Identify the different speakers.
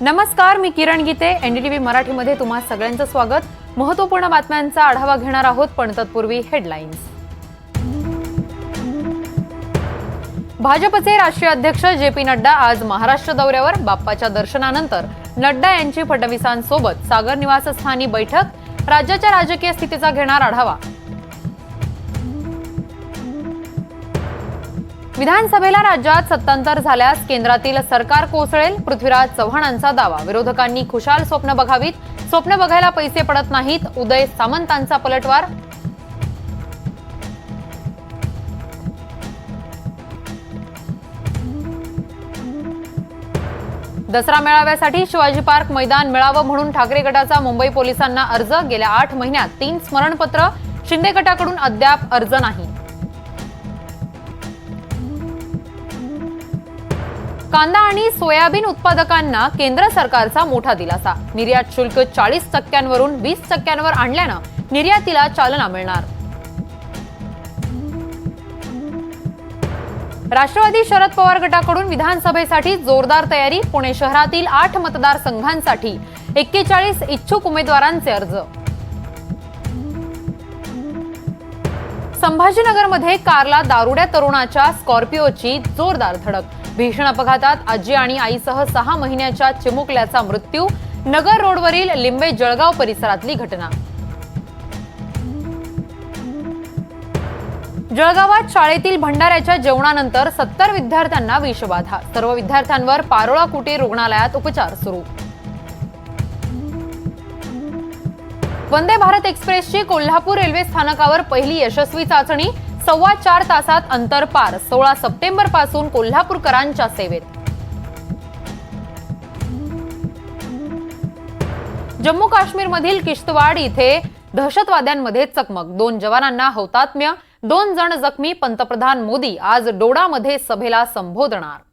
Speaker 1: नमस्कार मी किरण गीते. एनडीटीव्ही मराठीमध्ये तुम्हा सगळ्यांचं स्वागत. महत्त्वपूर्ण बातम्यांचा आढावा घेणार आहोत पण तत्पूर्वी हेडलाईन्स. भाजपचे राष्ट्रीय अध्यक्ष जे पी नड्डा आज महाराष्ट्र दौऱ्यावर बाप्पाच्या दर्शनानंतर. नड्डा यांची फडणवीसांसोबत सागर निवासस्थानी बैठक. राज्याच्या राजकीय स्थितीचा घेणार आढावा. विधानसभेला राज्यात सत्तांतर झाल्यास केंद्रातील सरकार कोसळेल. पृथ्वीराज चव्हाणांचा दावा. विरोधकांनी खुशाल स्वप्न बघावीत. स्वप्न बघायला पैसे पडत नाहीत. उदय सामंतांचा पलटवार दसरा मेळाव्यासाठी शिवाजी पार्क मैदान मिळावं म्हणून ठाकरे गटाचा मुंबई पोलिसांना अर्ज. गेल्या आठ महिन्यात तीन स्मरणपत्र शिंदे गटाकडून अद्याप अर्ज नाही. कांदा आणि सोयाबीन उत्पादकांना केंद्र सरकारचा मोठा दिलासा. निर्यात शुल्क चाळीस टक्क्यांवरून वीस टक्क्यांवर आणल्यानं निर्यातीला चालना मिळणार. राष्ट्रवादी शरद पवार गटाकडून विधानसभेसाठी जोरदार तयारी पुणे शहरातील आठ मतदारसंघांसाठी एक्केचाळीस इच्छुक उमेदवारांचे अर्ज. संभाजीनगरमध्ये कारला दारुड्या तरुणाच्या स्कॉर्पिओची जोरदार धडक. भीषण अपघातात आजी आणि आईसह सहा महिन्याच्या चिमुकल्याचा मृत्यू नगर रोडवरील लिंबे जळगाव परिसरातली घटना. जळगावात शाळेतील भंडाऱ्याच्या जेवणानंतर सत्तर विद्यार्थ्यांना विषबाधा. सर्व विद्यार्थ्यांवर पारोळा कुटे रुग्णालयात उपचार सुरू. वंदे भारत एक्सप्रेसची कोल्हापूर रेल्वे स्थानकावर पहिली यशस्वी चाचणी सव्वा चार तासात अंतर पार. सोळा सप्टेंबरपासून कोल्हापूरकरांच्या सेवेत. जम्मू काश्मीरमधील किश्तवाड इथे दहशतवाद्यांमध्ये चकमक. दोन जवानांना हौतात्म्य दोन जण जखमी. पंतप्रधान मोदी आज डोडामध्ये सभेला संबोधणार.